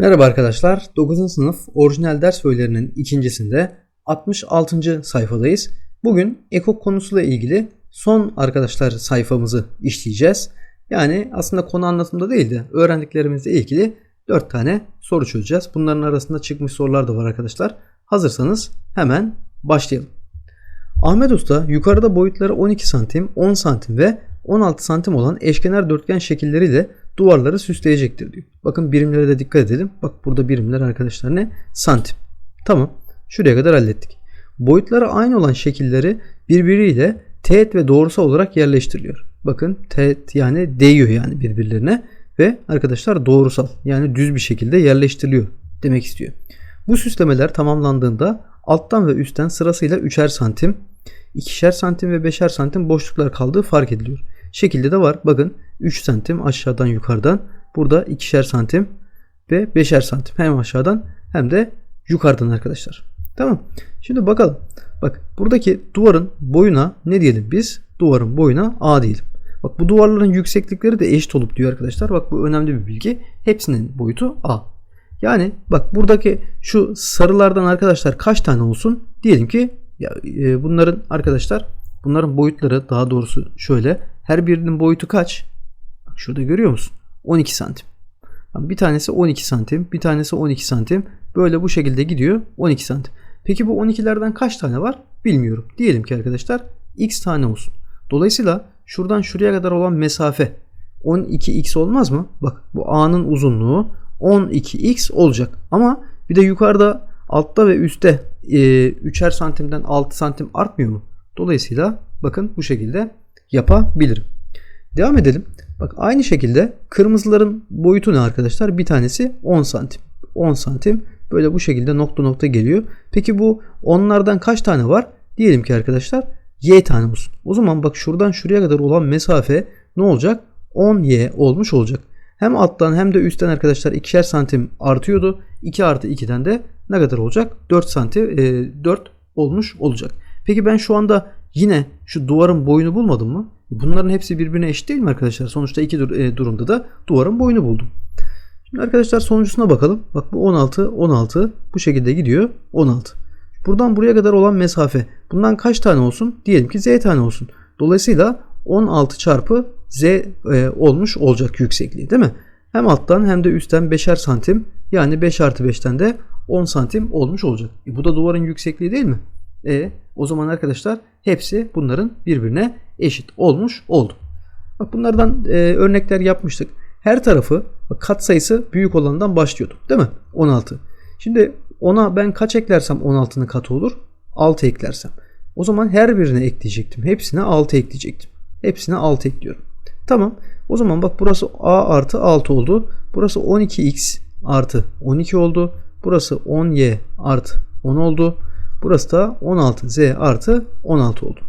Merhaba arkadaşlar. 9. sınıf orijinal ders öğelerinin ikincisinde 66. sayfadayız. Bugün ekok konusuyla ilgili son arkadaşlar sayfamızı işleyeceğiz. Yani aslında konu anlatımda değil de öğrendiklerimizle ilgili 4 tane soru çözeceğiz. Bunların arasında çıkmış sorular da var arkadaşlar. Hazırsanız hemen başlayalım. Ahmet Usta yukarıda boyutları 12 santim, 10 santim ve 16 santim olan eşkenar dörtgen şekilleriyle duvarları süsleyecektir diyor. Bakın birimlere de dikkat edelim. Bak burada birimler arkadaşlar ne? Santim. Tamam. Şuraya kadar hallettik. Boyutları aynı olan şekilleri birbiriyle teğet ve doğrusal olarak yerleştiriliyor. Bakın teğet yani değiyor yani birbirlerine ve arkadaşlar doğrusal yani düz bir şekilde yerleştiriliyor demek istiyor. Bu süslemeler tamamlandığında alttan ve üstten sırasıyla 3'er santim, 2'şer santim ve 5'er santim boşluklar kaldığı fark ediliyor. Şekilde de var. Bakın 3 santim aşağıdan yukarıdan. Burada 2'şer santim ve 5'er santim. Hem aşağıdan hem de yukarıdan arkadaşlar. Tamam. Şimdi bakalım. Bak buradaki duvarın boyuna ne diyelim biz? Duvarın boyuna A diyelim. Bak bu duvarların yükseklikleri de eşit olup diyor arkadaşlar. Bak bu önemli bir bilgi. Hepsinin boyutu A. Yani bak buradaki şu sarılardan arkadaşlar kaç tane olsun? Diyelim ki ya, e, bunların arkadaşlar bunların boyutları daha doğrusu şöyle. Her birinin boyutu kaç? Bak şurada görüyor musun? 12 santim. Bir tanesi 12 santim, bir tanesi 12 santim. Böyle bu şekilde gidiyor 12 santim. Peki bu 12'lerden kaç tane var? Bilmiyorum. Diyelim ki arkadaşlar x tane olsun. Dolayısıyla şuradan şuraya kadar olan mesafe 12x olmaz mı? Bak bu a'nın uzunluğu 12x olacak. Ama bir de yukarıda altta ve üstte e, 3'er santimden 6 santim artmıyor mu? Dolayısıyla bakın bu şekilde yapabilirim. Devam edelim. Bak aynı şekilde kırmızıların boyutu ne arkadaşlar? Bir tanesi 10 santim. 10 santim böyle bu şekilde nokta nokta geliyor. Peki bu onlardan kaç tane var? Diyelim ki arkadaşlar y tane olsun. O zaman bak şuradan şuraya kadar olan mesafe ne olacak? 10y olmuş olacak. Hem alttan hem de üstten arkadaşlar ikişer santim artıyordu. 2 artı 2'den de ne kadar olacak? 4 santim e, 4 olmuş olacak. Peki ben şu anda yine şu duvarın boyunu bulmadım mı? Bunların hepsi birbirine eşit değil mi arkadaşlar? Sonuçta iki e, durumda da duvarın boyunu buldum. Şimdi arkadaşlar sonuncusuna bakalım. Bak bu 16, 16 bu şekilde gidiyor. 16. Buradan buraya kadar olan mesafe. Bundan kaç tane olsun? Diyelim ki z tane olsun. Dolayısıyla 16 çarpı z e, olmuş olacak yüksekliği değil mi? Hem alttan hem de üstten 5'er santim yani 5 artı 5'ten de 10 santim olmuş olacak. E, bu da duvarın yüksekliği değil mi? E o zaman arkadaşlar hepsi bunların birbirine eşit olmuş oldu. Bak bunlardan e, örnekler yapmıştık. Her tarafı kat sayısı büyük olandan başlıyorduk değil mi? 16. Şimdi ona ben kaç eklersem 16'nın katı olur? 6 eklersem. O zaman her birine ekleyecektim. Hepsine 6 ekleyecektim. Hepsine 6 ekliyorum. Tamam. O zaman bak burası a artı 6 oldu. Burası 12x artı 12 oldu. Burası 10y artı 10 oldu. Burası da 16z artı 16 oldu.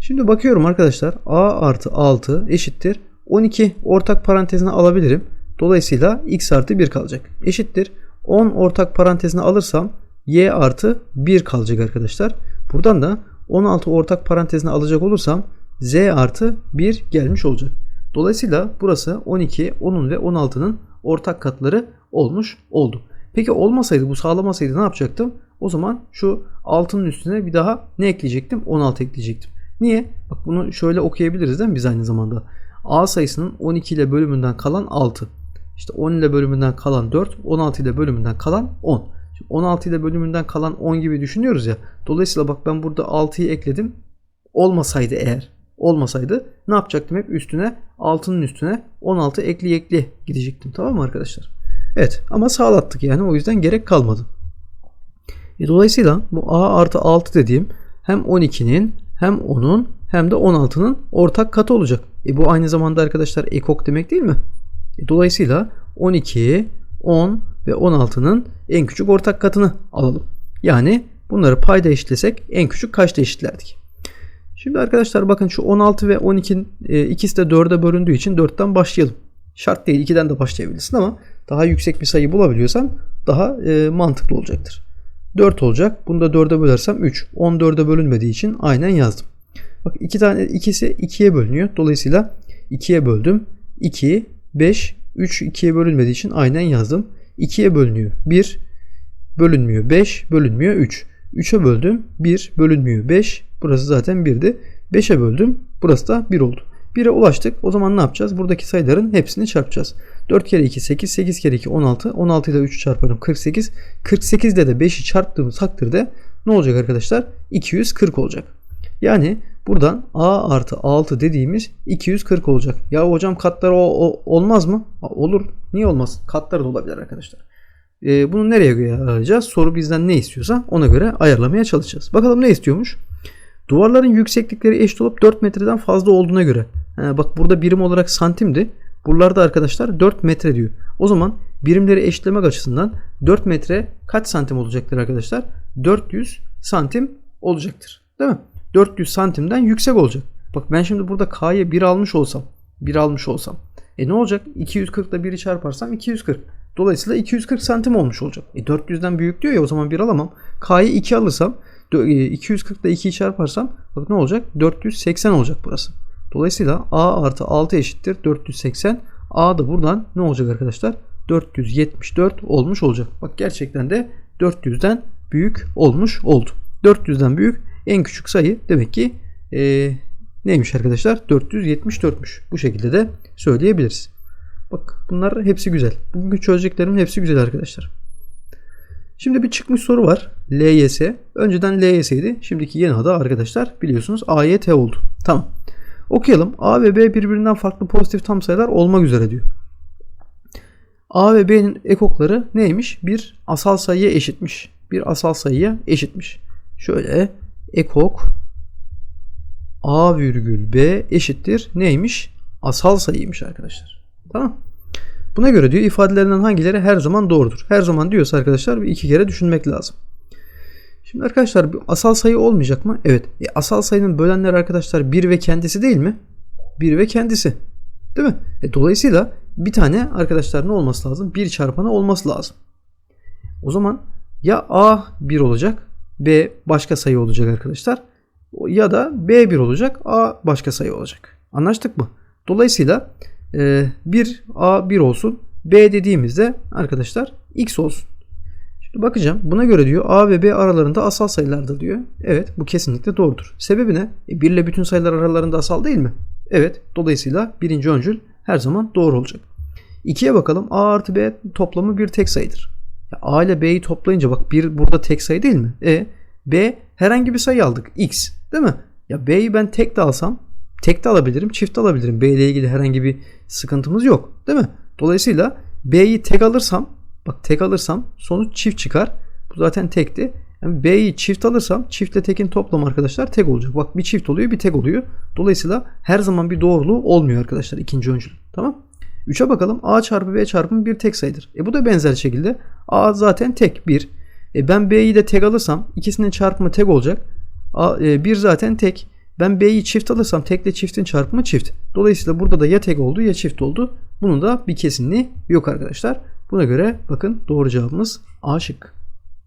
Şimdi bakıyorum arkadaşlar a artı 6 eşittir. 12 ortak parantezine alabilirim. Dolayısıyla x artı 1 kalacak. Eşittir. 10 ortak parantezine alırsam y artı 1 kalacak arkadaşlar. Buradan da 16 ortak parantezine alacak olursam z artı 1 gelmiş olacak. Dolayısıyla burası 12, 10'un ve 16'nın ortak katları olmuş oldu. Peki olmasaydı bu sağlamasaydı ne yapacaktım? O zaman şu 6'nın üstüne bir daha ne ekleyecektim? 16 ekleyecektim. Niye? Bak bunu şöyle okuyabiliriz değil mi biz aynı zamanda? A sayısının 12 ile bölümünden kalan 6. İşte 10 ile bölümünden kalan 4, 16 ile bölümünden kalan 10. Şimdi 16 ile bölümünden kalan 10 gibi düşünüyoruz ya. Dolayısıyla bak ben burada 6'yı ekledim. Olmasaydı eğer, olmasaydı ne yapacaktım hep üstüne 6'nın üstüne 16 ekli ekli gidecektim. Tamam mı arkadaşlar? Evet ama sağlattık yani o yüzden gerek kalmadı. E, dolayısıyla bu a artı 6 dediğim hem 12'nin hem 10'un hem de 16'nın ortak katı olacak. E bu aynı zamanda arkadaşlar ekok demek değil mi? E dolayısıyla 12, 10 ve 16'nın en küçük ortak katını alalım. Yani bunları payda eşitlesek en küçük kaçta eşitlerdik? Şimdi arkadaşlar bakın şu 16 ve 12'nin e, ikisi de 4'e bölündüğü için 4'ten başlayalım. Şart değil 2'den de başlayabilirsin ama daha yüksek bir sayı bulabiliyorsan daha e, mantıklı olacaktır. 4 olacak. Bunu da 4'e bölersem 3. 10 4'e bölünmediği için aynen yazdım. Bak iki tane ikisi 2'ye bölünüyor. Dolayısıyla 2'ye böldüm. 2, 5, 3 2'ye bölünmediği için aynen yazdım. 2'ye bölünüyor 1, bölünmüyor 5, bölünmüyor 3. 3'e böldüm 1, bölünmüyor 5. Burası zaten 1'di. 5'e böldüm. Burası da 1 oldu. 1'e ulaştık. O zaman ne yapacağız? Buradaki sayıların hepsini çarpacağız. 4 kere 2 8, 8 kere 2 16, 16 ile 3'ü çarparım 48. 48'de de 5'i çarptığımız takdirde ne olacak arkadaşlar? 240 olacak. Yani buradan a artı 6 dediğimiz 240 olacak. Ya hocam katları o, o, olmaz mı? Olur. Niye olmaz? Katları da olabilir arkadaşlar. Ee, bunu nereye göre ayarlayacağız? Soru bizden ne istiyorsa ona göre ayarlamaya çalışacağız. Bakalım ne istiyormuş? Duvarların yükseklikleri eşit olup 4 metreden fazla olduğuna göre. Ha, bak burada birim olarak santimdi. Buralarda arkadaşlar 4 metre diyor. O zaman birimleri eşitlemek açısından 4 metre kaç santim olacaktır arkadaşlar? 400 santim olacaktır. Değil mi? 400 santimden yüksek olacak. Bak ben şimdi burada K'ya 1 almış olsam 1 almış olsam e ne olacak? 240 ile 1'i çarparsam 240. Dolayısıyla 240 santim olmuş olacak. E 400'den büyük diyor ya o zaman 1 alamam. K'yı 2 alırsam 240 ile 2'yi çarparsam bak ne olacak? 480 olacak burası. Dolayısıyla A artı 6 eşittir 480. A da buradan ne olacak arkadaşlar? 474 olmuş olacak. Bak gerçekten de 400'den büyük olmuş oldu. 400'den büyük en küçük sayı demek ki e, neymiş arkadaşlar? 474'müş. Bu şekilde de söyleyebiliriz. Bak bunlar hepsi güzel. Bugünkü çözeceklerimin hepsi güzel arkadaşlar. Şimdi bir çıkmış soru var. LYS. Önceden LYS'ydi. Şimdiki yeni adı arkadaşlar biliyorsunuz AYT oldu. Tamam. Okuyalım. A ve B birbirinden farklı pozitif tam sayılar olmak üzere diyor. A ve B'nin ekokları neymiş? Bir asal sayıya eşitmiş. Bir asal sayıya eşitmiş. Şöyle ekok A virgül B eşittir neymiş? Asal sayıymış arkadaşlar. Tamam. Buna göre diyor ifadelerinden hangileri her zaman doğrudur. Her zaman diyorsa arkadaşlar bir iki kere düşünmek lazım. Şimdi arkadaşlar asal sayı olmayacak mı? Evet. E, asal sayının bölenleri arkadaşlar 1 ve kendisi değil mi? 1 ve kendisi. Değil mi? E, dolayısıyla bir tane arkadaşlar ne olması lazım? 1 çarpanı olması lazım. O zaman ya A 1 olacak, B başka sayı olacak arkadaşlar. Ya da B 1 olacak, A başka sayı olacak. Anlaştık mı? Dolayısıyla e, 1 A 1 olsun. B dediğimizde arkadaşlar X olsun. Şimdi bakacağım. Buna göre diyor A ve B aralarında asal sayılardır diyor. Evet bu kesinlikle doğrudur. Sebebi ne? E, 1 ile bütün sayılar aralarında asal değil mi? Evet. Dolayısıyla birinci öncül her zaman doğru olacak. 2'ye bakalım. A artı B toplamı bir tek sayıdır. Ya A ile B'yi toplayınca bak bir burada tek sayı değil mi? E B herhangi bir sayı aldık. X değil mi? Ya B'yi ben tek de alsam tek de alabilirim, çift de alabilirim. B ile ilgili herhangi bir sıkıntımız yok. Değil mi? Dolayısıyla B'yi tek alırsam bak tek alırsam sonuç çift çıkar. Bu zaten tekti. Yani B'yi çift alırsam çiftle tekin toplamı arkadaşlar tek olacak. Bak bir çift oluyor bir tek oluyor. Dolayısıyla her zaman bir doğruluğu olmuyor arkadaşlar ikinci öncül. Tamam. 3'e bakalım. A çarpı B çarpımı bir tek sayıdır. E bu da benzer şekilde. A zaten tek 1. E ben B'yi de tek alırsam ikisinin çarpımı tek olacak. A, e, 1 zaten tek. Ben B'yi çift alırsam tekle çiftin çarpımı çift. Dolayısıyla burada da ya tek oldu ya çift oldu. Bunun da bir kesinliği yok arkadaşlar. Buna göre bakın doğru cevabımız A şık.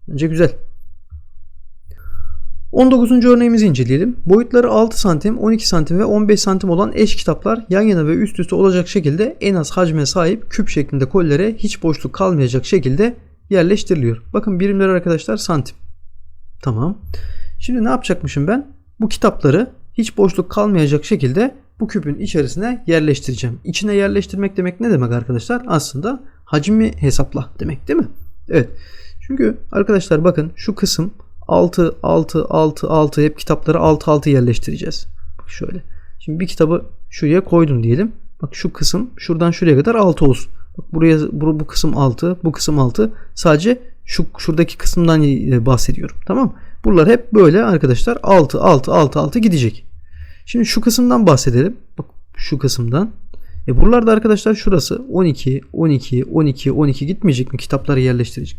Bence güzel. 19. örneğimizi inceleyelim. Boyutları 6 santim, 12 santim ve 15 santim olan eş kitaplar yan yana ve üst üste olacak şekilde en az hacme sahip küp şeklinde kollere hiç boşluk kalmayacak şekilde yerleştiriliyor. Bakın birimleri arkadaşlar santim. Tamam. Şimdi ne yapacakmışım ben? Bu kitapları hiç boşluk kalmayacak şekilde bu küpün içerisine yerleştireceğim. İçine yerleştirmek demek ne demek arkadaşlar? Aslında hacmi hesapla demek değil mi? Evet. Çünkü arkadaşlar bakın şu kısım 6 6 6 6 hep kitapları 6 6 yerleştireceğiz. Bak şöyle. Şimdi bir kitabı şuraya koydum diyelim. Bak şu kısım şuradan şuraya kadar 6 olsun. Bak buraya bu, bu kısım 6, bu kısım 6. Sadece şu şuradaki kısımdan bahsediyorum. Tamam? Buralar hep böyle arkadaşlar 6 6 6 6 gidecek. Şimdi şu kısımdan bahsedelim. Bak şu kısımdan. E buralarda arkadaşlar şurası 12 12 12 12 gitmeyecek mi? Kitapları yerleştirecek.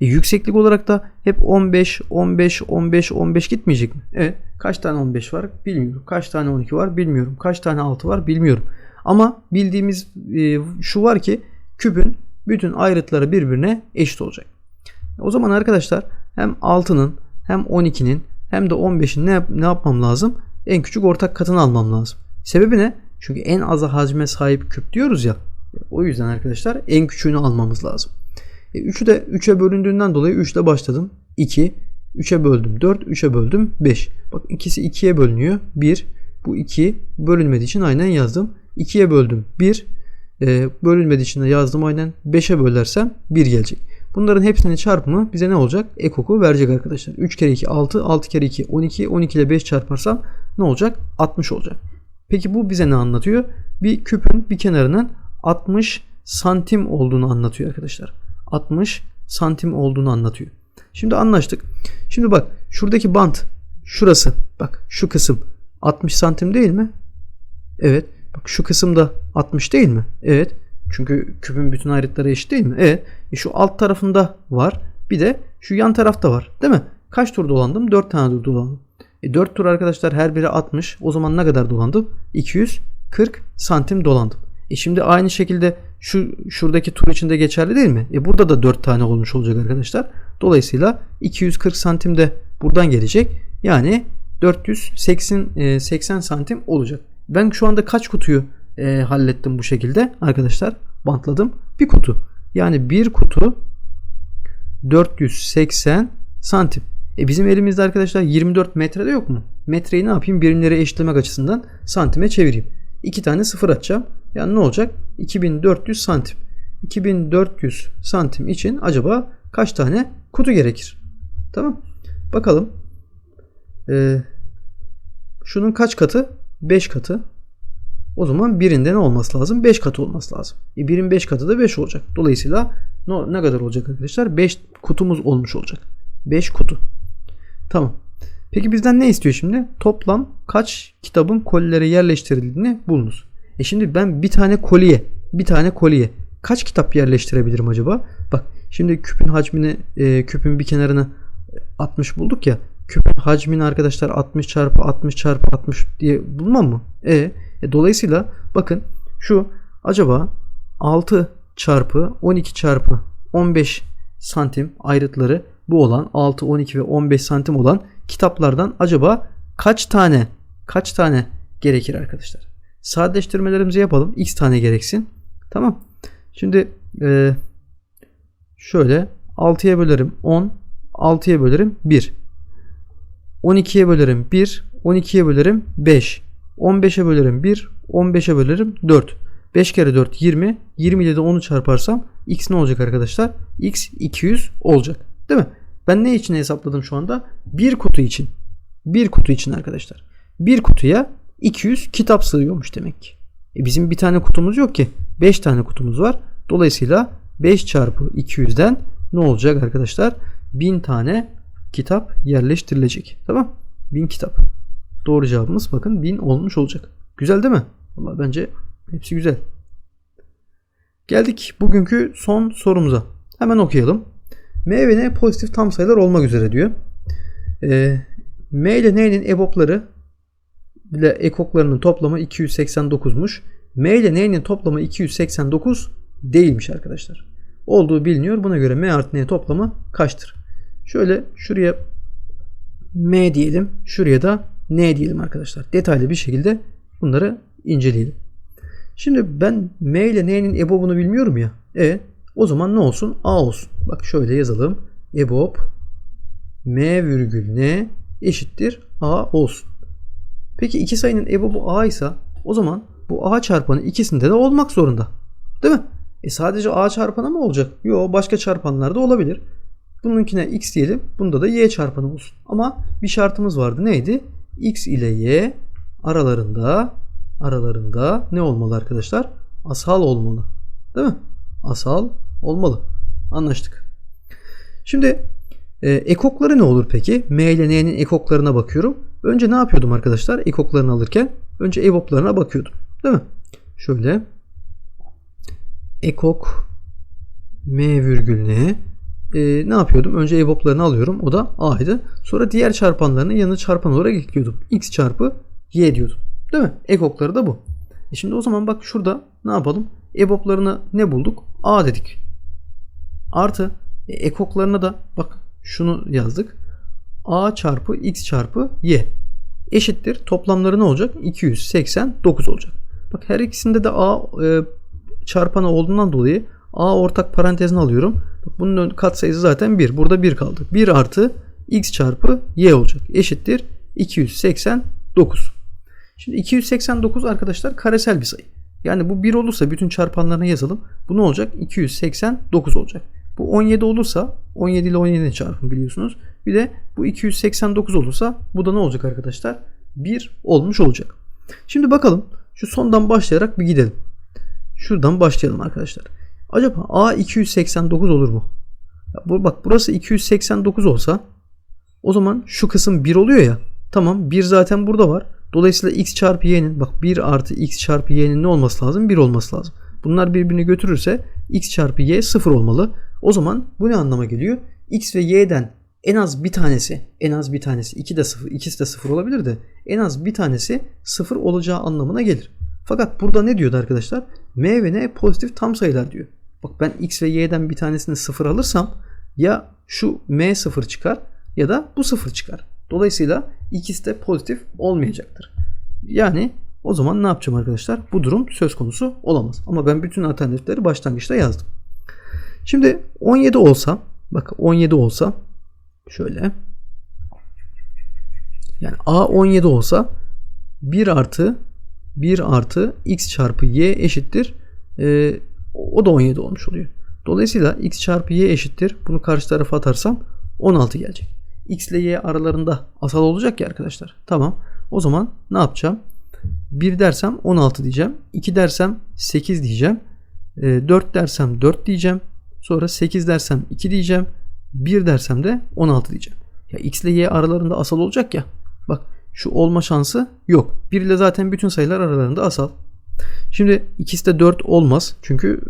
E, yükseklik olarak da hep 15, 15, 15, 15 gitmeyecek mi? Evet. Kaç tane 15 var bilmiyorum. Kaç tane 12 var bilmiyorum. Kaç tane 6 var bilmiyorum. Ama bildiğimiz e, şu var ki küpün bütün ayrıtları birbirine eşit olacak. O zaman arkadaşlar hem 6'nın hem 12'nin hem de 15'in ne, ne yapmam lazım? En küçük ortak katını almam lazım. Sebebi ne? Çünkü en az hacme sahip küp diyoruz ya. O yüzden arkadaşlar en küçüğünü almamız lazım. E, 3'ü de 3'e bölündüğünden dolayı 3 ile başladım. 2. 3'e böldüm 4. 3'e böldüm 5. Bak ikisi 2'ye bölünüyor. 1. Bu 2 bölünmediği için aynen yazdım. 2'ye böldüm 1. E, bölünmediği için de yazdım aynen. 5'e bölersem 1 gelecek. Bunların hepsinin çarpımı bize ne olacak? Ekoku verecek arkadaşlar. 3 kere 2 6, 6 kere 2 12, 12 ile 5 çarparsam ne olacak? 60 olacak. Peki bu bize ne anlatıyor? Bir küpün bir kenarının 60 santim olduğunu anlatıyor arkadaşlar. 60 santim olduğunu anlatıyor. Şimdi anlaştık. Şimdi bak şuradaki bant şurası bak şu kısım 60 santim değil mi? Evet. Bak şu kısım da 60 değil mi? Evet. Çünkü küpün bütün ayrıtları eşit değil mi? Evet. E şu alt tarafında var. Bir de şu yan tarafta var. Değil mi? Kaç tur dolandım? 4 tane tur dolandım. E 4 tur arkadaşlar her biri 60. O zaman ne kadar dolandım? 240 santim dolandım. E şimdi aynı şekilde şu şuradaki tur içinde geçerli değil mi? E burada da 4 tane olmuş olacak arkadaşlar. Dolayısıyla 240 santim de buradan gelecek. Yani 480 e, 80 santim olacak. Ben şu anda kaç kutuyu e, hallettim bu şekilde arkadaşlar? Bantladım. Bir kutu. Yani bir kutu 480 santim. E bizim elimizde arkadaşlar 24 metrede yok mu? Metreyi ne yapayım? Birimleri eşitlemek açısından santime çevireyim. İki tane sıfır atacağım. Yani ne olacak? 2400 santim. 2400 santim için acaba kaç tane kutu gerekir? Tamam. Bakalım. Ee, şunun kaç katı? 5 katı. O zaman birinde ne olması lazım? 5 katı olması lazım. E birin 5 katı da 5 olacak. Dolayısıyla ne, kadar olacak arkadaşlar? 5 kutumuz olmuş olacak. 5 kutu. Tamam. Peki bizden ne istiyor şimdi? Toplam kaç kitabın kolilere yerleştirildiğini bulunuz. E şimdi ben bir tane koliye, bir tane koliye kaç kitap yerleştirebilirim acaba? Bak şimdi küpün hacmini, e, küpün bir kenarını 60 bulduk ya. Küpün hacmini arkadaşlar 60 çarpı 60 çarpı 60 diye bulmam mı? E, e dolayısıyla bakın şu acaba 6 çarpı 12 çarpı 15 santim ayrıtları bu olan 6, 12 ve 15 santim olan kitaplardan acaba kaç tane kaç tane gerekir arkadaşlar? Sadeleştirmelerimizi yapalım. X tane gereksin. Tamam. Şimdi e, şöyle 6'ya bölerim 10, 6'ya bölerim 1. 12'ye bölerim 1, 12'ye bölerim 5. 15'e bölerim 1, 15'e bölerim 4. 5 kere 4 20. 20 ile de 10'u çarparsam x ne olacak arkadaşlar? x 200 olacak. Değil mi? Ben ne için hesapladım şu anda? Bir kutu için. Bir kutu için arkadaşlar. Bir kutuya 200 kitap sığıyormuş demek ki. E bizim bir tane kutumuz yok ki. 5 tane kutumuz var. Dolayısıyla 5 çarpı 200'den ne olacak arkadaşlar? 1000 tane kitap yerleştirilecek. Tamam? 1000 kitap. Doğru cevabımız bakın 1000 olmuş olacak. Güzel değil mi? Valla bence hepsi güzel. Geldik bugünkü son sorumuza. Hemen okuyalım. M ve N pozitif tam sayılar olmak üzere diyor. E, M ile N'nin EBOB'ları ile ekoklarının toplamı 289'muş. M ile N'nin toplamı 289 değilmiş arkadaşlar. Olduğu biliniyor. Buna göre M artı N toplamı kaçtır? Şöyle şuraya M diyelim. Şuraya da N diyelim arkadaşlar. Detaylı bir şekilde bunları inceleyelim. Şimdi ben M ile N'nin EBOB'unu bilmiyorum ya. E o zaman ne olsun? A olsun. Bak şöyle yazalım. EBOB M virgül N eşittir A olsun. Peki iki sayının EBOB'u A ise o zaman bu A çarpanı ikisinde de olmak zorunda. Değil mi? E sadece A çarpanı mı olacak? Yok başka çarpanlar da olabilir. Bununkine x diyelim. Bunda da y çarpanı olsun. Ama bir şartımız vardı. Neydi? X ile y aralarında aralarında ne olmalı arkadaşlar? Asal olmalı. Değil mi? Asal olmalı. Anlaştık. Şimdi e, ekokları ne olur peki? M ile N'nin ekoklarına bakıyorum. Önce ne yapıyordum arkadaşlar? Ekoklarını alırken önce evoplarına bakıyordum. Değil mi? Şöyle ekok M virgül N e, ne yapıyordum? Önce evoplarını alıyorum. O da A'ydı. Sonra diğer çarpanlarını yanına çarpan olarak ekliyordum. X çarpı Y diyordum. Değil mi? Ekokları da bu. E şimdi o zaman bak şurada ne yapalım? EBOB'larına ne bulduk? A dedik. Artı e, ekoklarına da bak şunu yazdık. A çarpı X çarpı Y eşittir. Toplamları ne olacak? 289 olacak. Bak her ikisinde de A e, çarpanı olduğundan dolayı A ortak parantezine alıyorum. Bunun katsayısı zaten 1. Burada 1 kaldı. 1 artı x çarpı y olacak. Eşittir 289. Şimdi 289 arkadaşlar karesel bir sayı. Yani bu 1 olursa bütün çarpanlarına yazalım. Bu ne olacak? 289 olacak. Bu 17 olursa 17 ile 17'nin çarpımı biliyorsunuz. Bir de bu 289 olursa bu da ne olacak arkadaşlar? 1 olmuş olacak. Şimdi bakalım şu sondan başlayarak bir gidelim. Şuradan başlayalım arkadaşlar. Acaba A 289 olur mu? Ya bu, bak burası 289 olsa o zaman şu kısım 1 oluyor ya. Tamam 1 zaten burada var. Dolayısıyla x çarpı y'nin bak 1 artı x çarpı y'nin ne olması lazım? 1 olması lazım. Bunlar birbirini götürürse x çarpı y 0 olmalı. O zaman bu ne anlama geliyor? x ve y'den en az bir tanesi, en az bir tanesi, iki de sıfır, ikisi de sıfır olabilir de en az bir tanesi sıfır olacağı anlamına gelir. Fakat burada ne diyordu arkadaşlar? M ve N pozitif tam sayılar diyor. Bak ben x ve y'den bir tanesini sıfır alırsam ya şu M sıfır çıkar ya da bu sıfır çıkar. Dolayısıyla ikisi de pozitif olmayacaktır. Yani o zaman ne yapacağım arkadaşlar? Bu durum söz konusu olamaz. Ama ben bütün alternatifleri başlangıçta yazdım. Şimdi 17 olsa bak 17 olsa şöyle yani A 17 olsa 1 artı 1 artı x çarpı y eşittir o da 17 olmuş oluyor. Dolayısıyla x çarpı y eşittir. Bunu karşı tarafa atarsam 16 gelecek. x ile y aralarında asal olacak ya arkadaşlar. Tamam. O zaman ne yapacağım? 1 dersem 16 diyeceğim. 2 dersem 8 diyeceğim. E, 4 dersem 4 diyeceğim. Sonra 8 dersem 2 diyeceğim. 1 dersem de 16 diyeceğim. Ya x ile y aralarında asal olacak ya. Bak şu olma şansı yok. 1 ile zaten bütün sayılar aralarında asal. Şimdi ikisi de 4 olmaz. Çünkü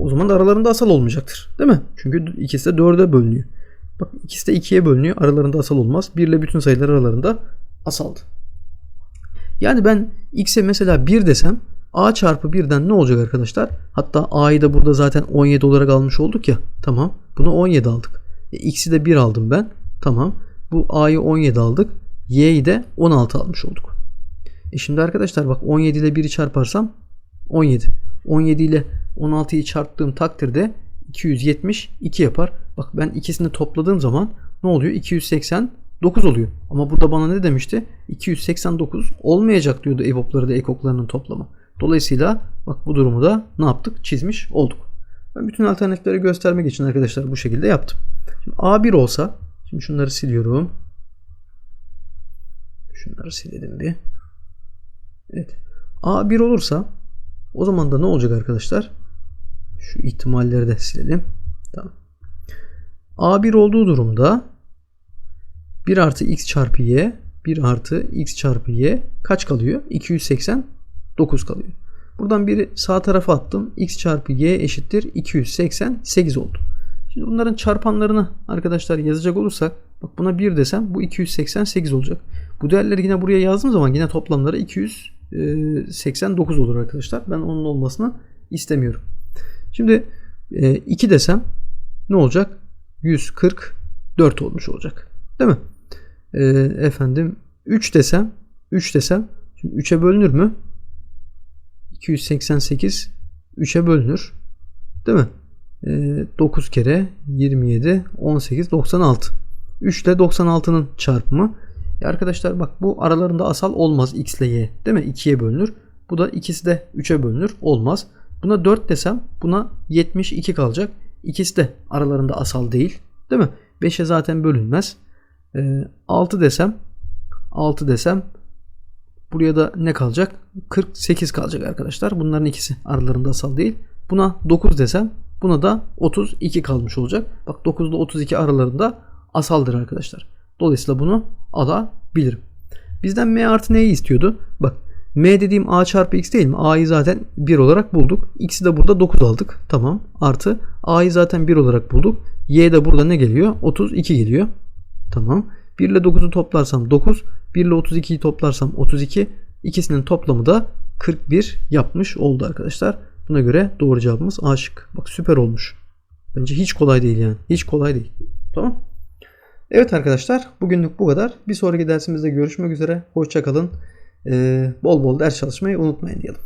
o zaman da aralarında asal olmayacaktır. Değil mi? Çünkü ikisi de 4'e bölünüyor. Bak ikisi de 2'ye bölünüyor. Aralarında asal olmaz. 1 ile bütün sayılar aralarında asaldı. Yani ben x'e mesela 1 desem a çarpı 1'den ne olacak arkadaşlar? Hatta a'yı da burada zaten 17 olarak almış olduk ya. Tamam. Bunu 17 aldık. E, x'i de 1 aldım ben. Tamam. Bu a'yı 17 aldık. y'yi de 16 almış olduk. E şimdi arkadaşlar bak 17 ile 1'i çarparsam 17. 17 ile 16'yı çarptığım takdirde 272 yapar. Bak ben ikisini topladığım zaman ne oluyor? 289 oluyor. Ama burada bana ne demişti? 289 olmayacak diyordu EBOB'ları da ekoklarının toplamı. Dolayısıyla bak bu durumu da ne yaptık? Çizmiş olduk. Ben bütün alternatifleri göstermek için arkadaşlar bu şekilde yaptım. Şimdi A1 olsa şimdi şunları siliyorum. Şunları silelim bir. Evet. A1 olursa o zaman da ne olacak arkadaşlar? Şu ihtimalleri de silelim. Tamam. A1 olduğu durumda 1 artı x çarpı y 1 artı x çarpı y kaç kalıyor? 289 kalıyor. Buradan biri sağ tarafa attım. x çarpı y eşittir 288 oldu. Şimdi bunların çarpanlarını arkadaşlar yazacak olursak bak buna 1 desem bu 288 olacak. Bu değerleri yine buraya yazdığım zaman yine toplamları 289 olur arkadaşlar. Ben onun olmasını istemiyorum. Şimdi 2 e, desem ne olacak? 144 olmuş olacak. Değil mi? E, efendim 3 desem 3 desem şimdi 3'e bölünür mü? 288 3'e bölünür. Değil mi? E, 9 kere 27 18 96. 3 ile 96'nın çarpımı. E arkadaşlar bak bu aralarında asal olmaz x ile y. Değil mi? 2'ye bölünür. Bu da ikisi de 3'e bölünür. Olmaz. Buna 4 desem buna 72 kalacak. İkisi de aralarında asal değil. Değil mi? 5'e zaten bölünmez. E, 6 desem 6 desem buraya da ne kalacak? 48 kalacak arkadaşlar. Bunların ikisi aralarında asal değil. Buna 9 desem buna da 32 kalmış olacak. Bak 9 ile 32 aralarında asaldır arkadaşlar. Dolayısıyla bunu alabilirim. Bizden m artı neyi istiyordu? Bak m dediğim a çarpı x değil mi? a'yı zaten 1 olarak bulduk. x'i de burada 9 aldık. Tamam. Artı a'yı zaten 1 olarak bulduk. y de burada ne geliyor? 32 geliyor. Tamam. 1 ile 9'u toplarsam 9. 1 ile 32'yi toplarsam 32. İkisinin toplamı da 41 yapmış oldu arkadaşlar. Buna göre doğru cevabımız A şık. Bak süper olmuş. Bence hiç kolay değil yani. Hiç kolay değil. Tamam. Evet arkadaşlar bugünlük bu kadar. Bir sonraki dersimizde görüşmek üzere. Hoşçakalın. Ee, bol bol ders çalışmayı unutmayın diyelim.